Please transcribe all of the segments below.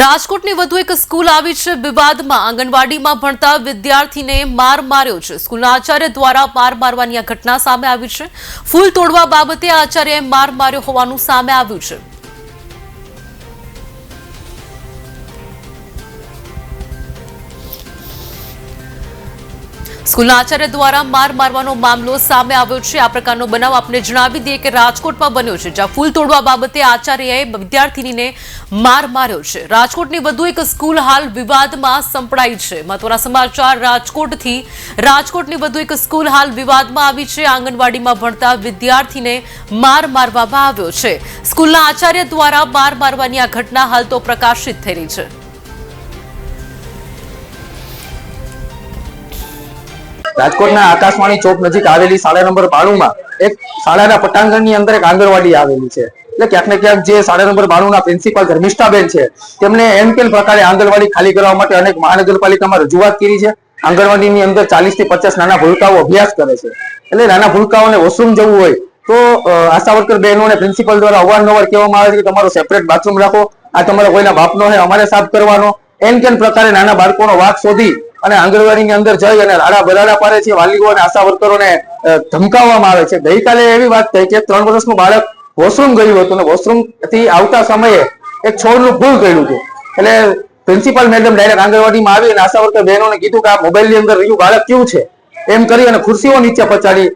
રાજકોટની વધુ એક સ્કૂલ આવી છે વિવાદમાં. આંગણવાડીમાં ભણતા વિદ્યાર્થીને માર માર્યો છે. સ્કૂલના આચાર્ય દ્વારા માર મારવાની આ ઘટના સામે આવી છે. ફૂલ તોડવા બાબતે આચાર્યએ માર માર્યો હોવાનું સામે આવ્યું છે. સ્કૂલના આચાર્ય દ્વારા માર મારવાનો મામલો સામે આવ્યો છે. આ પ્રકારનો બનાવ આપને જણાવી દઈએ કે રાજકોટમાં બન્યો છે, જ્યાં ફૂલ તોડવા બાબતે આચાર્યએ વિદ્યાર્થીનીને માર માર્યો છે. રાજકોટની વધુ એક સ્કૂલ હાલ વિવાદમાં સંપડાઈ છે. મહત્વના સમાચાર, રાજકોટથી રાજકોટની વધુ એક સ્કૂલ હાલ વિવાદમાં આવી છે. આંગણવાડીમાં ભણતા વિદ્યાર્થીને માર મારવામાં આવ્યો છે. સ્કૂલના આચાર્ય દ્વારા માર મારવાની આ ઘટના હાલ તો પ્રકાશિત થઈ રહી છે. રાજકોટના આકાશવાણી ચોક નજીક આવેલી શાળા નંબર બાણુંમાં એક શાળાના પટાંગણની અંદર એક આંગણવાડી આવેલી છે. એટલે ક્યાંક ને ક્યાંક જે શાળા નંબર બાણુંના પ્રિન્સિપાલ ધર્મિષ્ઠાબેન છે તેમણે એમ કેમ પ્રકારે આંગણવાડી ખાલી કરવા માટે અનેક મહાનગરપાલિકામાં રજૂઆત કરી છે. આંગણવાડીની અંદર ચાલીસથી પચાસ નાના ભૂલકાઓ અભ્યાસ કરે છે. એટલે નાના ભૂલકાઓને વોશરૂમ જવું હોય તો આશા વર્કર બહેનોને પ્રિન્સિપલ દ્વારા અવારનવાર કહેવામાં આવે છે કે તમારો સેપરેટ બાથરૂમ રાખો. આ તમારા કોઈના બાપનો છે અમારે સાફ કરવાનો. એમ કેમ પ્રકારે નાના બાળકોનો વાક શોધી અને આંગણવાડીની અંદર જઈ અને રાડા બરાડા પાડે છે, વાલીઓ અને આશા વર્કરોને ધમકાવવામાં આવે છે. ગઈકાલે એવી વાત થઈ કે ત્રણ વર્ષનું બાળક વોશરૂમ ગયું હતું અને વોશરૂમથી આવતા સમયે એક છોડનું ભૂલ કર્યું હતું. એટલે પ્રિન્સિપાલ મેડમ ડાયરેક્ટ આંગણવાડીમાં આવી અને આશા વર્કર બહેનોને કીધું કે આ મોબાઈલની અંદર રહ્યું બાળક કેવું છે? એમ કરી અને ખુરશીઓ નીચે પચાડી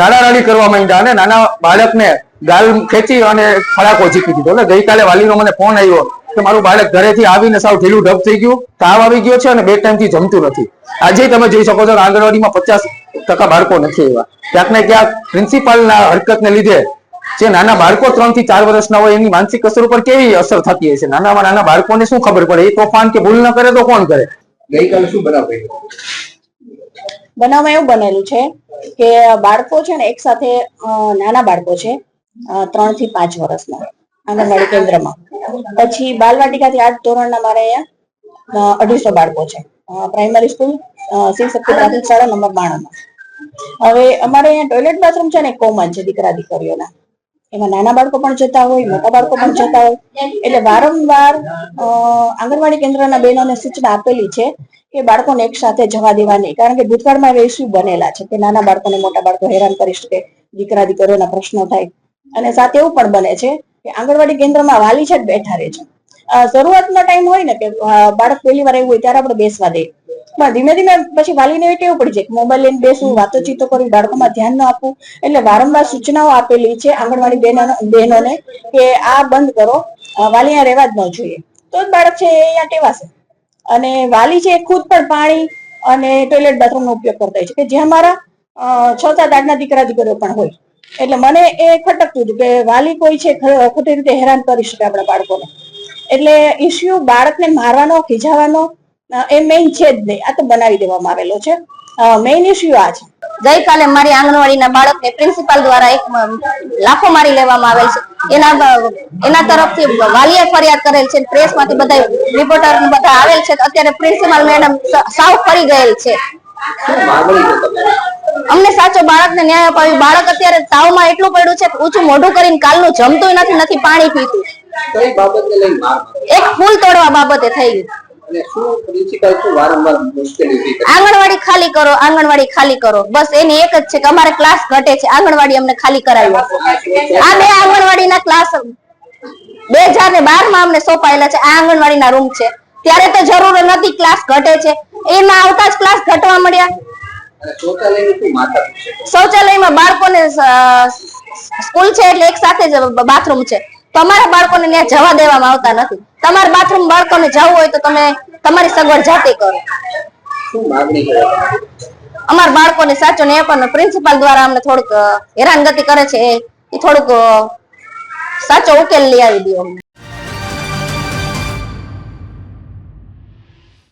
રાડા રાડી કરવા માંડ્યા અને નાના બાળકને ગાલ ખેંચી અને ફળાકો ઝીકી દીધો. એટલે ગઈકાલે વાલીનો મને ફોન આવ્યો કે મારું બાળક ઘરેથી આવીને સાવ ઢીલું ઢબ થઈ ગયું, તાવ આવી ગયો છે અને બે ટાઈમથી જમતું નથી. આજે તમે જોઈ શકો છો આંગણવાડીમાં પચાસ ટકા બાળકો નથી એવા ક્યાંક ને ક્યાંક પ્રિન્સિપાલના હરકતને લીધે જે નાના બાળકો ત્રણથી ચાર વર્ષના હોય એની માનસિક અસર ઉપર કેવી અસર થતી હશે નાનામાં નાના બાળકોને શું ખબર પડે? એ તોફાન કે ભૂલ ન કરે તો કોણ કરે? ગઈકાલે શું બનાવ બનાવમાં એવું બનેલું છે કે બાળકો છે ને એક સાથે નાના બાળકો છે ત્રણથી પાંચ વર્ષના. આંગણવાડી કેન્દ્રમાં. પછી બાલવાટિકાથી આઠ ધોરણના મારે અહીંયા અઢીસો બાળકો છે. પ્રાઇમરી સ્કૂલ શિવ શક્તિ પ્રાથમિક શાળા નંબર બાણુંમાં. હવે અમારે અહીંયા ટોયલેટ બાથરૂમ છે ને કોમન છે દીકરા દીકરીઓના. એમાં નાના બાળકો પણ જતા હોય, મોટા બાળકો પણ જતા હોય. એટલે વારંવાર આંગણવાડી કેન્દ્રના બહેનોને સૂચના આપેલી છે કે બાળકોને એક સાથે જવા દેવા નહીં કારણ કે ભૂતકાળમાં એવા ઇસ્યુ બનેલા છે કે નાના બાળકોને મોટા બાળકો હેરાન કરી શકે, દીકરા દીકરીઓના પ્રશ્નો થાય. અને સાથે એવું પણ બને છે કે આંગણવાડી કેન્દ્રમાં વાલી છે બેઠા રહે છે. શરૂઆતનો ટાઈમ હોય ને કે બાળક પહેલી વાર આવ્યું હોય ત્યારે આપણે બેસવા દે. પણ ધીમે ધીમે પછી વાલીને એવી ટેવ પડી જાય મોબાઈલ લઈને બેસવું, વાતોચીતો કરવી, બાળકોમાં ધ્યાન ન આપવું. એટલે વારંવાર સૂચનાઓ આપેલી છે આંગણવાડી બહેનો બહેનોને કે આ બંધ કરો વાલી રહેવા જ ન જોઈએ. તો જ બાળક છે એ અહીંયા ટેવાશે. અને વાલી છે એ ખુદ પણ પાણી અને ટોયલેટ બાથરૂમનો ઉપયોગ કરતા હોય છે કે જ્યાં મારા છ સાત આઠના દીકરા દીકરીઓ પણ હોય. એટલે મને એ ખટકતું હતું કે વાલી કોઈ છે ખોટી રીતે હેરાન કરી શકે આપણા બાળકોને. એટલે ઇસ્યુ બાળકને મારવાનો ખીજાવાનો એ મેઇન છે જ નહીં. આ તો બનાવી દેવામાં આવેલો છે. મેઇન ઇસ્યુ આ છે. ગઈકાલે મારી આંગણવાડીના બાળકને પ્રિન્સિપાલ દ્વારા એક લાફો મારી લેવામાં આવેલ છે. એના એના તરફથી વાલીએ ફરિયાદ કરેલ છે. પ્રેસમાંથી બધા રિપોર્ટર બધા આવેલ છે. અત્યારે પ્રિન્સિપાલ મેડમ સાવ ફરી ગયેલ છે. અમને સાચો બાળકને ન્યાય અપાવી બાળક અત્યારે તાવમાં એટલું પડ્યું છે કે ઊંચું મોઢું કરીને કાલનું જમતું નથી નથી પાણી પીતું? એક ફૂલ તોડવા બાબતે થઈ કરે? આંગણવાડી ખાલી કરો આંગણવાડી ખાલી કરો. બસ એની એક જ છે કે અમારે ક્લાસ ઘટે છે. આંગણવાડી અમને ખાલી કરાવી આ બે આંગણવાડીના ક્લાસ બે હજાર ને બારમાં અમને સોંપાયેલા છે. આ આંગણવાડીના રૂમ છે. ત્યારે તો જરૂર નથી ક્લાસ ઘટે છે. એમાં આવતા જ ક્લાસ ઘટવા મળ્યા. શૌચાલયમાં બાળકોને સ્કૂલ છે એટલે એક સાથે જ બાથરૂમ છે. તો અમારા બાળકોને ત્યાં જવા દેવામાં આવતા નથી. તમારા બાથરૂમ બાળકોને જવું હોય તો તમે તમારી સગવડ જાતે કરો? અમારા બાળકોને સાચો ને પણ પ્રિન્સિપાલ દ્વારા અમને થોડુંક હેરાન હેરાનગતિ કરે છે. એ એ થોડુંક સાચો ઉકેલ લઈ આવી દો અમને.